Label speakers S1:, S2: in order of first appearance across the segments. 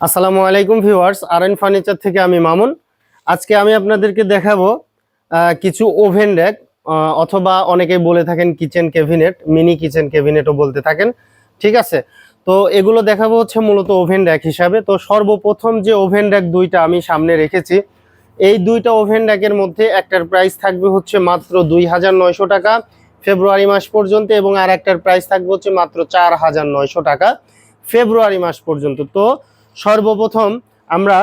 S1: আসসালামু আলাইকুম ভিউয়ার্স আর N furniture থেকে আমি মামুন। আজকে আমি আপনাদেরকে দেখাবো কিছু ওভেন র্যাক অথবা অনেকে বলে থাকেন কিচেন ক্যাবিনেট, মিনি কিচেন ক্যাবিনেটও বলতে থাকেন, ঠিক আছে? তো এগুলো দেখাবো হচ্ছে মূলত ওভেন র্যাক হিসাবে। তো সর্বপ্রথম যে ওভেন র্যাক দুইটা আমি সামনে রেখেছি, এই দুইটা ওভেন র্যাকের মধ্যে একটার প্রাইস থাকবে হচ্ছে মাত্র দুই হাজার নয়শো টাকা ফেব্রুয়ারি মাস পর্যন্ত এবং আর একটার প্রাইস থাকবে হচ্ছে মাত্র চার হাজার নয়শো টাকা ফেব্রুয়ারি মাস পর্যন্ত। তো সর্বপ্রথম আমরা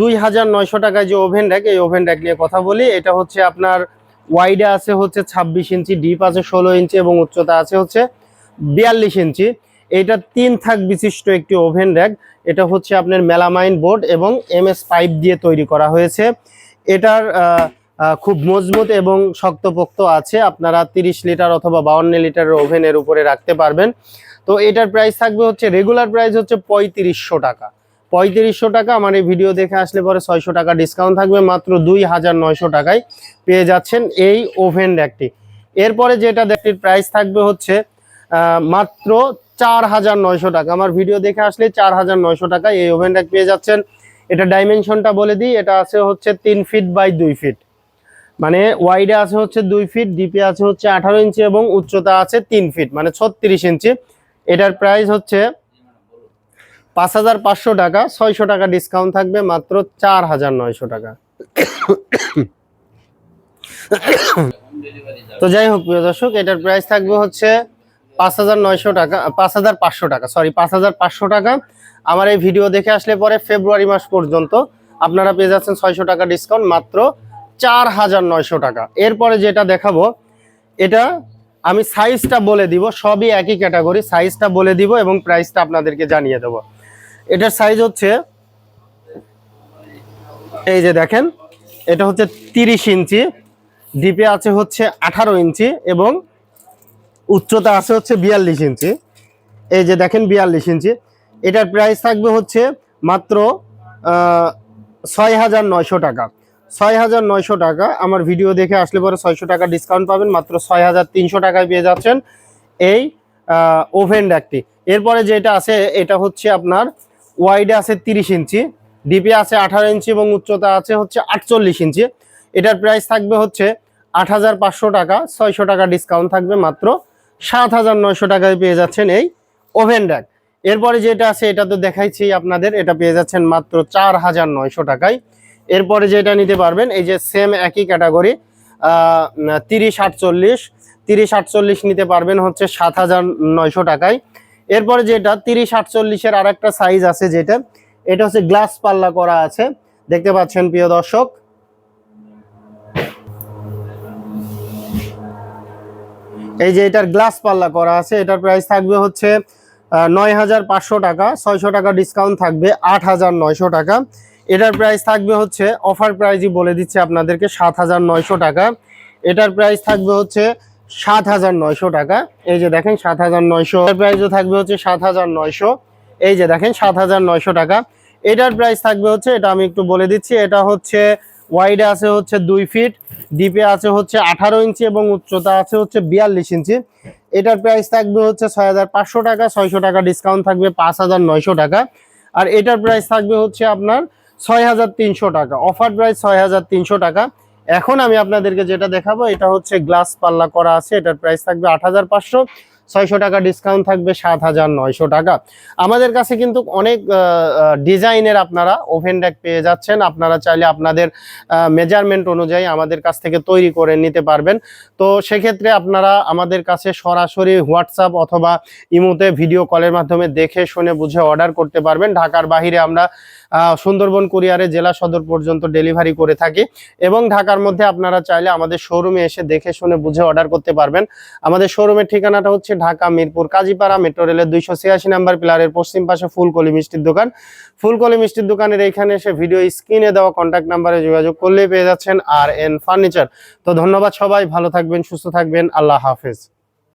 S1: দুই হাজার নয়শো টাকায় যে ওভেন র্যাক, এই ওভেন র্যাক নিয়ে কথা বলি। এটা হচ্ছে আপনার ওয়াইডে আছে হচ্ছে ছাব্বিশ ইঞ্চি ডিপ আছে ষোলো ইঞ্চি এবং উচ্চতা আছে হচ্ছে বিয়াল্লিশ ইঞ্চি। এটা তিন থাক বিশিষ্ট একটি ওভেন র্যাক। এটা হচ্ছে আপনার মেলামাইন বোর্ড এবং এমএস পাইপ দিয়ে তৈরি করা হয়েছে। এটার খুব মজবুত এবং শক্তপোক্ত আছে। আপনারা তিরিশ লিটার অথবা বাউন্ন লিটারের ওভেনের উপরে রাখতে পারবেন। তো এটার প্রাইস থাকবে হচ্ছে রেগুলার প্রাইস হচ্ছে পঁয়ত্রিশশো টাকা। পঁয়ত্রিশশো টাকা আমার এই ভিডিও দেখে আসলে পরে ছয়শো টাকা ডিসকাউন্ট থাকবে, মাত্র দুই হাজার নয়শো টাকায় পেয়ে যাচ্ছেন এই ওভেন র্যাকটি এরপরে যেটা দেখটির প্রাইস থাকবে হচ্ছে মাত্র চার হাজার নয়শো টাকা। আমার ভিডিও দেখে আসলে চার হাজার নয়শো টাকায় এই ওভেন র্যাক পেয়ে যাচ্ছেন। এটা ডাইমেনশনটা বলে দিই, এটা আছে হচ্ছে তিন ফিট বাই দুই ফিট মানে ওয়াইডে আছে হচ্ছে দুই ফিট ডিপে আছে হচ্ছে আঠারো ইঞ্চি এবং উচ্চতা আছে তিন ফিট মানে ছত্রিশ ইঞ্চি এটার প্রাইস হচ্ছে পাঁচ হাজার পাঁচশো টাকা, ছয়শো টাকা ডিসকাউন্ট থাকবে, মাত্র চার হাজার নয়শো টাকা। তো যাই হোক, প্রিয় দর্শক, এটার প্রাইস থাকবে হচ্ছে পাঁচ হাজার নয়শো টাকা, পাঁচ হাজার পাঁচশো টাকা সরি পাঁচ হাজার পাঁচশো টাকা। আমার এই ভিডিও দেখে আসলে পরে ফেব্রুয়ারি মাস পর্যন্ত আপনারা পেয়ে যাচ্ছেন ছয়শো টাকা ডিসকাউন্ট মাত্র চার হাজার নয়শো টাকা। এরপরে যেটা দেখাবো, এটা আমি সাইজটা বলে দিব, সবই একই ক্যাটাগরি সাইজটা বলে দিব এবং প্রাইসটা আপনাদেরকে জানিয়ে দেব। এটার সাইজ হচ্ছে, এই যে দেখেন, এটা হচ্ছে তিরিশ ইঞ্চি ডিপে আছে হচ্ছে আঠারো ইঞ্চি এবং উচ্চতা আছে হচ্ছে বিয়াল্লিশ ইঞ্চি। এই যে দেখেন বিয়াল্লিশ ইঞ্চি, এটার প্রাইস থাকবে হচ্ছে মাত্র ছয় হাজার নয়শো টাকা। ছয় হাজার নয়শো টাকা, আমার ভিডিও দেখে আসলে পরে ছয়শো টাকা ডিসকাউন্ট পাবেন, মাত্র ছয় হাজার তিনশো টাকায় পেয়ে যাচ্ছেন এই ওভেন ড্যাকটি এরপরে যেটা আছে, এটা হচ্ছে আপনার ওয়াইডে আছে তিরিশ ইঞ্চি ডিপি আছে আঠারো ইঞ্চি এবং উচ্চতা আছে হচ্ছে আটচল্লিশ ইঞ্চি। এটার প্রাইস থাকবে হচ্ছে আট হাজার পাঁচশো টাকা, ছয়শো টাকা ডিসকাউন্ট থাকবে মাত্র সাত হাজার নয়শো টাকায় পেয়ে যাচ্ছেন এই ওভেন ড্যাক এরপরে যেটা আছে এটা তো দেখাইছি আপনাদের, এটা পেয়ে যাচ্ছেন মাত্র চার হাজার নয়শো টাকায়। এরপরে যেটা নিতে পারবেন, এই যে সেম একই ক্যাটাগরি তিরিশ আটচল্লিশ তিরিশ আটচল্লিশ নিতে পারবেন হচ্ছে সাত হাজার নয়শো টাকায়। এরপরে যেটা তিরিশ আটচল্লিশের আর একটা সাইজ আছে যেটা, এটা হচ্ছে গ্লাস পাল্লা করা আছে। দেখতে পাচ্ছেন প্রিয় দর্শক। এই যে এটার গ্লাস পাল্লা করা আছে, এটার প্রাইস থাকবে হচ্ছে নয় হাজার পাঁচশো টাকা, ছয়শো টাকা ডিসকাউন্ট থাকবে আট হাজার নয়শো টাকা। এটার প্রাইস থাকবে হচ্ছে অফার প্রাইজই বলে দিচ্ছে আপনাদেরকে সাত হাজার নয়শো টাকা। এটার প্রাইস থাকবে হচ্ছে সাত হাজার নয়শো টাকা। এই যে দেখেন, সাত হাজার নয়শো। প্রাইসও থাকবে হচ্ছে সাত হাজার নয়শো। এই যে দেখেন, সাত হাজার নয়শো টাকা। এটার প্রাইস থাকবে হচ্ছে, এটা আমি একটু বলে দিচ্ছি, এটা হচ্ছে ওয়াইডে আছে হচ্ছে দুই ফিট ডিপে আছে হচ্ছে আঠারো ইঞ্চি এবং উচ্চতা আছে হচ্ছে বিয়াল্লিশ ইঞ্চি। এটার প্রাইস থাকবে হচ্ছে ছয় হাজার পাঁচশো টাকা, ছয়শো টাকা ডিসকাউন্ট থাকবে পাঁচ হাজার নয়শো টাকা। আর এটার প্রাইস থাকবে হচ্ছে আপনার ছয় হাজার তিনশো টাকা। অফার প্রাইস ছয় হাজার তিনশো টাকা। এখন আমি আপনাদেরকে যেটা দেখাবো, এটা হচ্ছে গ্লাস পাল্লা করা আছে, এটার প্রাইস থাকবে আট হাজার পাঁচশো। ছয়শো টাকা ডিসকাউন্ট থাকবে, সাত হাজার নয়শো টাকা। আমাদের কাছে কিন্তু অনেক ডিজাইনের আপনারা ওভেন ডেক পেয়ে যাচ্ছেন। আপনারা চাইলে আপনাদের মেজারমেন্ট অনুযায়ী আমাদের কাছ থেকে তৈরি করে নিতে পারবেন। তো সেক্ষেত্রে আপনারা আমাদের কাছে সরাসরি হোয়াটসঅ্যাপ অথবা ইমোতে ভিডিও কলের মাধ্যমে দেখে শুনে বুঝে অর্ডার করতে পারবেন। ঢাকার বাহিরে আমরা সুন্দরবন কুরিয়ারে জেলা সদর পর্যন্ত ডেলিভারি করে থাকি এবং ঢাকার মধ্যে আপনারা চাইলে আমাদের শোরুমে এসে দেখে শুনে বুঝে অর্ডার করতে পারবেন। আমাদের শোরুমের ঠিকানাটা হচ্ছে ঢাকা, মিরপুর, কাজীপাড়া, মেট্রো রেলের দুইশো ছিয়াশি নাম্বার পিলারের পশ্চিম পাশে ফুলকলি মিষ্টির দোকান। ফুলকলি মিষ্টির দোকানের এইখানে এসে ভিডিও স্ক্রিনে দেওয়া কন্ট্যাক্ট নাম্বারে যোগাযোগ করলে পেয়ে যাচ্ছেন আর এন ফার্নিচার তো ধন্যবাদ সবাই, ভালো থাকবেন, সুস্থ থাকবেন, আল্লাহ হাফেজ।